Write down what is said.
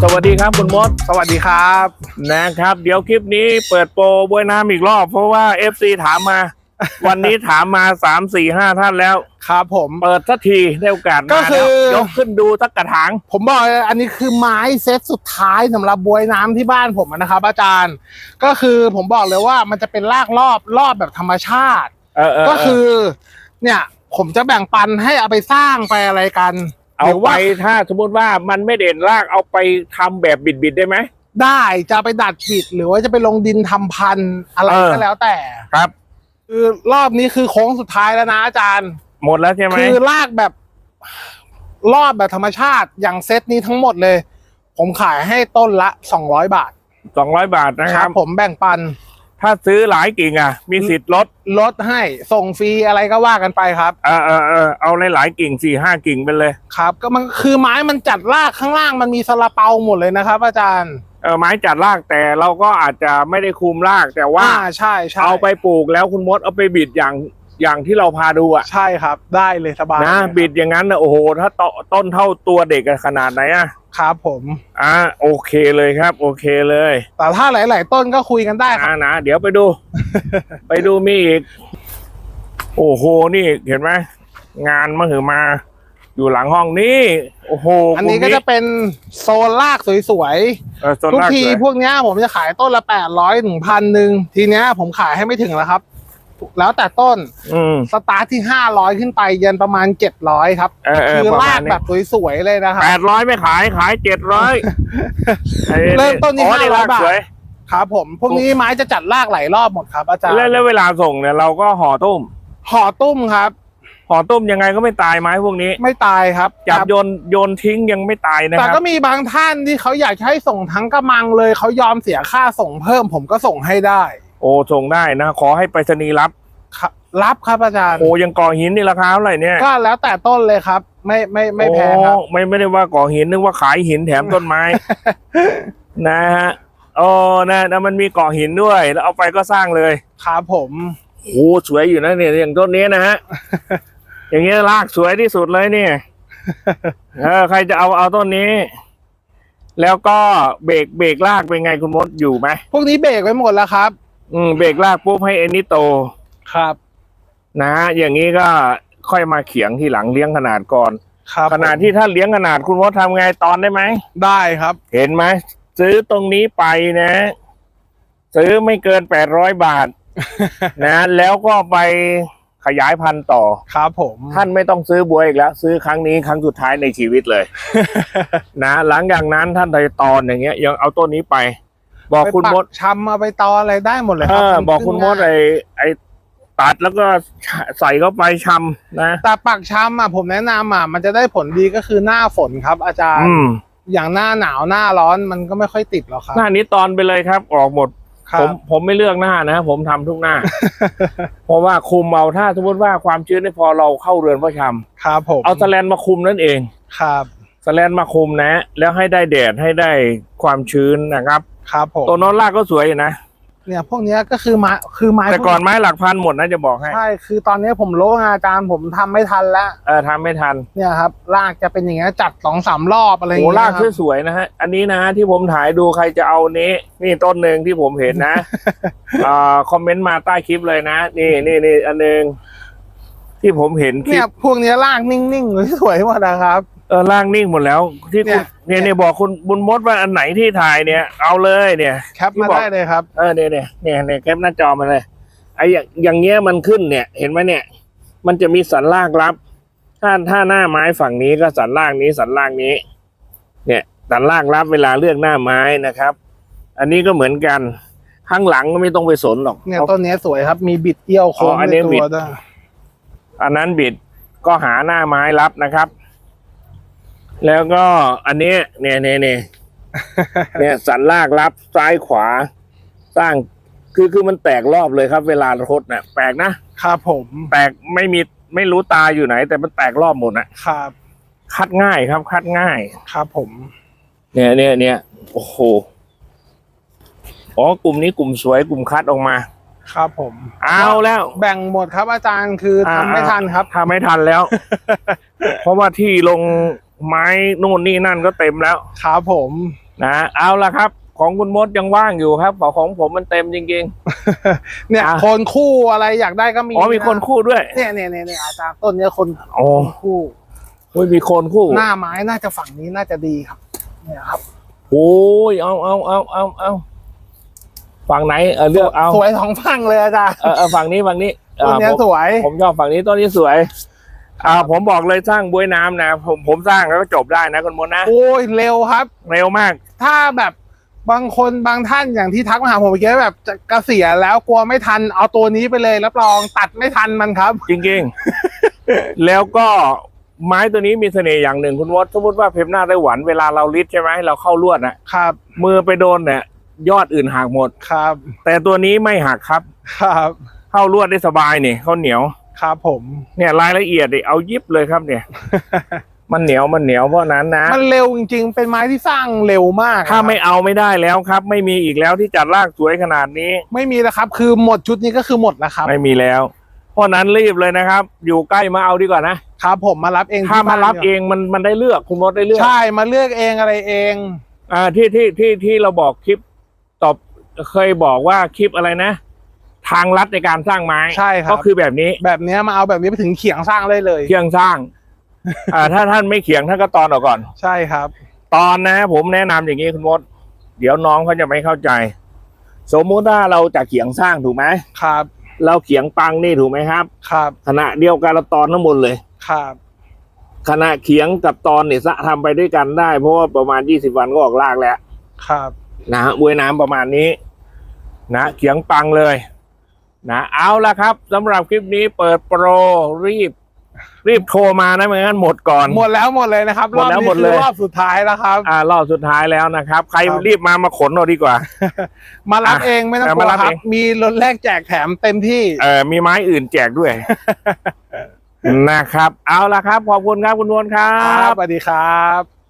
สวัสดีครับคุณมด สวัสดีครับนะครับ เดี๋ยวคลิปนี้เปิดโปรบวยน้ำอีกรอบ เพราะว่า FC ถามมา วันนี้ถามมาสามสี่ห้าท่านแล้ว ครับผม เปิดสักทีได้โอกาสก็มาคืแล้วอยกขึ้นดูสักกระถาง ผมบอกเลยอันนี้คือไม้เซตสุดท้ายสำหรับบวยน้ำที่บ้านผมนะครับ อาจารย์ ก็คือผมบอกเลยว่ามันจะเป็นรากรอบรอบแบบธรรมชาติเออเออก็คือ เนี่ย ผมจะแบ่งปันให้เอาไปสร้างไปอะไรกัน เอาหรือไปว่าถ้าสมมติว่ามันไม่เด่นรากเอาไปทำแบบบิดๆได้ไหมได้จะไปดัดบิดหรือว่าจะไปลงดินทำพันธุ์อะไรเออก็แล้วแต่ครับ คือรอบนี้คือโค้งสุดท้ายแล้วนะอาจารย์ หมดแล้วใช่ไหมคือลากแบบรอบแบบธรรมชาติอย่างเซตนี้ทั้งหมดเลย ผมขายให้ต้นละสองร้อยบาทสองร้อยบาทนะครับ ผมแบ่งปัน ถ้าซื้อหลายกิ่งอะ มีสิทธิ์ลดลดให้ส่งฟรีอะไรก็ว่ากันไปครับเออเออเออเอาหลายๆกิ่งสี่ห้ากิ่งไปเลย ครับ ก็มันคือไม้มันจัดรากข้างล่างมันมีสลาเปาหมดเลยนะครับ อาจารย์เออไม้จัดรากแต่เราก็อาจจะไม่ได้คุมรากแต่ว่าอ่าใช่ใช่เอาไปปลูกแล้วคุณมดเอาไปบิดอย่าง อย่างที่เราพาดูอะ ใช่ครับ ได้เลยสบายนะเลยครับบิดอย่างนั้นนะโอ้โห ถ้าตต้นเท่าตัวเด็กอะขนาดไหนอะครับผม อ่าโอเคเลยครับ โอเคเลยแต่ถ้าหลาย ๆ ต้นก็คุยกันได้คอ่ารับนะเดี๋ยวไปดู ไปดูมีอีก โอ้โหนี่เห็นไหมงานมหึมา อยู่หลังห้องนี้โอ้โหอันนี้ก็จะเป็นโซนรากสวยเออโซๆทุกล่าทีสวยพวกเนี้ยผมจะขายต้นละแปดร้อยถึงพันหนึ่งทีเนี้ยผมขายให้ไม่ถึงแล้วครับ แล้วแต่ต้นอืมสตาร์ทที่ห้าร้อยขึ้นไปยันประมาณเจ็ดร้อยครับ เออเออคือประลามณกนี้แบบสวยๆเลยนะครับ แปดร้อยไม่ขายขายเจ็ดร้อยเริ่มต้นที่อ๋อ500รกบาท สวยครับผมพวกนี้ไม้จะจัดลากหลายรอบหมดครับ อาจารย์แล้วแล้วเวลาส่งเนี่ยเราก็ห่อตุ้มห่อตุ้มครับ ห่อตุ้มยังไงก็ไม่ตายไม้พวกนี้ ไม่ตายครับจับแต่โยนโยนทิ้งยังไม่ตายนะแต่ครับก็มีบางท่านที่เขาอยากจะให้ส่งทั้งกระมังเลยเขายอมเสียค่าส่งเพิ่ม ผมก็ส่งให้ได้ โอ้ส่งได้นะ ขอให้ไปรษณีย์รับ ครับรับครับอาจารย์โอ้ยังก่อหินนี่ราคาเท่าไหร่เนี่ยก็แล้วแต่ต้นเลยครับ ไม่ไม่ไม่แพงครับ โอ้ไม่ไม่ได้ว่าก่อหินนึกว่าขายหินแถมต้นไม้ นะฮะโอ้นะนะมันมีก่อหินด้วย แล้วเอาไปก็สร้างเลยครับผมโอ้สวยอยู่นะเนี่ยอย่างต้นนี้นะฮะอย่างเงี้ยรากสวยที่สุดเลยเนี่ยเออใครจะเอาเอาต้นนี้ แล้วก็เบรกเบรกรากเป็นไงคุณมดอยู่ไหมพวกนี้เบรกไว้หมดแล้วครับ อืมเบรกรากปุ๊บให้เอ็นนี่โต ครับ นะ อย่างนี้ก็ค่อยมาเขียงที่หลังเลี้ยงขนาดก่อน ครับขนาดที่ถ้าเลี้ยงขนาดคุณมดทำไงตอนได้ไหม ได้ครับ เห็นไหมซื้อตรงนี้ไปนะ ซื้อไม่เกินแปดร้อยบาท นะ แล้วก็ไปขยายพันธุ์ต่อ ครับผม ท่านไม่ต้องซื้อบัวอีกแล้ว ซื้อครั้งนี้ครั้งสุดท้ายในชีวิตเลย นะ หลังจากนั้นท่านไทตอนอย่างเงี้ย ยังเอาต้นนี้ไป บอกคุณมดไปปักชำเอาไปตออะไรได้หมดเลยเอครับอมันบอกคุณมดขึ้นง่ายไอ้ไอ้ตัดแล้วก็ใส่เข้าไปชำนะแต่ปักชำอะผมแนะนำอะมันจะได้ผลดีก็คือหน้าฝนครับ อาจารย์อืมอย่างหน้าหนาวหน้าร้อนมันก็ไม่ค่อยติดหรอกครับ หน้านี้ตอนไปเลยครับ ออกหมดครัผบมผมไม่เลือกหน้านะผมทำทุกหน้า เพราะว่าคุมเอาถ้าสมมติว่าความชื้นไม่พอเราเข้าเรือนพระชครับผมำเอาสแลนมาคุมนั่นเองครับ สแลนมาคุมนะ แล้วให้ได้แดดให้ได้ความชื้นนะครับครับผมตัวโนอนลากก็สวยอยู่นะ เนี่ยพวกเนี้ยก็คือไม้คือไม้แต่ก่อนไม้หลักพันหมดนะจะบอกให้ใช่คือตอนนี้ผมโลงานอาจารย์ผมทำไม่ทันแล้วเออทำไม่ทันเนี่ยครับลากจะเป็นอย่างเงี้ยจัดสองสามรอบอะไรอย่างโอ้เงี้ยลากครับ สวยๆนะฮะอันนี้นะที่ผมถ่ายดูใครจะเอานี้ นี่ต้นหนึ่งที่ผมเห็นนะ อ่าคอมเมนต์มาใต้คลิปเลยนะ นี่นี่นี่อันหนึ่งที่ผมเห็นคลิเนี่ยปพวกเนี้ยลากนิ่งๆสวยๆหมดนะครับเออล่างนิ่งหมดแล้ว ที่คุณเนี่เนี่ยยเนี่ยบอกคุณบุญมดว่าอันไหนที่ถ่ายเนี่ย เอาเลยเนี่ยแคปมาได้เลยครับเออเนี่ยเนี่ยเนี่ยเนี่ยแคปหน้าจอมาเลยไอ้อย่างอย่างเงี้ยมันขึ้นเนี่ย เห็นไหมเนี่ย มันจะมีสันล่างรับ ถ้าถ้าหน้าไม้ฝั่งนี้ก็สันล่างนี้สันล่างนี้ เนี่ยสันล่างรับเวลาเลือกหน้าไม้นะครับ อันนี้ก็เหมือนกันข้างหลังก็ไม่ต้องไปสนหรอกเนี่ยต้นเนี้ยสวยครับ มีบิดเอี้ยวโค้งอ๋ออันในนี้ตับิวดด้วยอันนั้นบิดก็หาหน้าไม้รับนะครับ แล้วก็อันนี้เนี่ยเนี่ยเนี่ยเนี่ยสันลากรับซ้ายขวา สร้างคือคือมันแตกรอบเลยครับ เวลาทดเนี่ยแปลกนะครับผมแตกไม่มีไม่รู้ตาอยู่ไหน แต่มันแตกรอบหมดนะครับ คัดง่ายครับ คัดง่ายครับผม เนี่ยเนี่ยเนี่ยโอ้โหอ๋อกลุ่มนี้กลุ่มสวยกลุ่มคัดออกมา ครับผม เอาแล้ว แบ่งหมดครับอาจารย์คือทำไม่ทันครับทำไม่ทันแล้ว เพราะว่าที่ลง ไม้โน่นนี่นั่นก็เต็มแล้วครับผมนะเอาละครับ ของคุณมดยังว่างอยู่ครับของของผมมันเต็มจริงเนี่ยอะคนคู่อะไรอยากได้ก็มีๆอ๋อมีคนคู่ด้วยเนี่ยเนี่ยเนี่ยเนี่ยอาจารย์ต้นเนี้ยคนโอ้คู่โอ้ยมีคนคู่ หน้าไม้น่าจะฝั่งนี้น่าจะดีครับ เนี่ยครับโอ้ยเอาเอาเอาเอาเอาฝั่งไหนเออเลือกเอาสวยสองฝั่งเลยอาจารย์เออเออฝั่งนี้ฝั่งนี้ต้นอ่าเนี้ยผมสวย ผมชอบฝั่งนี้ต้นนี้สวย อ่าผมบอกเลยสร้างบวยน้ำนะ ผมผมสร้างแล้วก็จบได้นะคุณมดนะโอ้ยเร็วครับ เร็วมาก ถ้าแบบบางคนบางท่านอย่างที่ทักมาหาผมเมื่อกี้แบบจะเกษียณแล้วกลัวไม่ทันเอาตัวนี้ไปเลยรับรองตัดไม่ทันมันครับ จริงๆ แล้วก็ไม้ตัวนี้มีเสน่ห์อย่างหนึ่งคุณวศสมมติว่าเพมหน้าไต้หวันเวลาเราลิดใช่ไหมเราเข้าลวดนะครับ มือไปโดนเนี่ยยอดอื่นหักหมด ครับ แต่ตัวนี้ไม่หักครับ ครับ เข้าลวดได้สบายนี่เขาวเหนียว ครับผมเนี่ยรายละเอียดดิเอายิบเลยครับเนี่ย มันเหนียวมันเหนียวเพราะนั้นนะ มันเร็วจริงๆ เป็นไม้ที่สร้างเร็วมากถ้าไม่ครับเอาไม่ได้แล้วครับ ไม่มีอีกแล้วที่จัดรากสวยขนาดนี้ ไม่มีแล้วครับ คือหมดชุดนี้ก็คือหมดแล้วครับ ไม่มีแล้ว เพราะนั้นรีบเลยนะครับ อยู่ใกล้มาเอาดีกว่านะครับผมมารับเองถ้าที่มาบ้นรับดีกเอว่งมันมันได้เลือกคุณมดได้เลือกใช่มาเลือกเองอะไรเองอ่าที่ที่ที่ที่เราบอกคลิปตอบเคยบอกว่าคลิปอะไรนะ ทางลัดในการสร้างไม้ใช่ครับ ก็คือแบบนี้แบบเนี้ยมาเอาแบบนี้ไปถึงเขียงสร้างได้เลยเคียงสร้างอ่าถ้าท่านไม่เขียงท่านก็ตอนออกก่อน ใช่ครับ ตอนนะ ผมแนะนำอย่างนี้คุณมด เดี๋ยวน้องเขาจะไม่เข้าใจ สมมุติว่าเราจะเขียงสร้างถูกไหมครับ เราเขียงปังนี่ถูกไหมครับ ครับขณะเดียวกันเราตอนน้ำมนต์เลยครับขณะเขียงกับตอนเนี่ยสะทำไปด้วยกันได้ เพราะว่าประมาณยี่สิบวันก็ออกรากแล้ว ครับ นะฮะบวยน้ำประมาณนี้ นะเขียงปังเลย นะเอาละครับสำหรับคลิปนี้เปิดโปรรีบ รีบโทรมานะไม่งั้นหมดก่อน หมดแล้วหมดเลยนะครับหมดแล้วรอบนี้หมดเลย คือรอบสุดท้ายแล้วครับ อ่ารอบสุดท้ายแล้วนะครับ ใครครับ รีบมามาขนเอาดีกว่า มารับอะเองไม่ต้องเออกลัมาวรับครับ เอง มีรถแรกแจกแถมเต็มที่ เออมีไม้อื่นแจกด้วย นะครับ เอาละครับ ขอบคุณครับคุณนวลครัครับบ สวัสดีครับ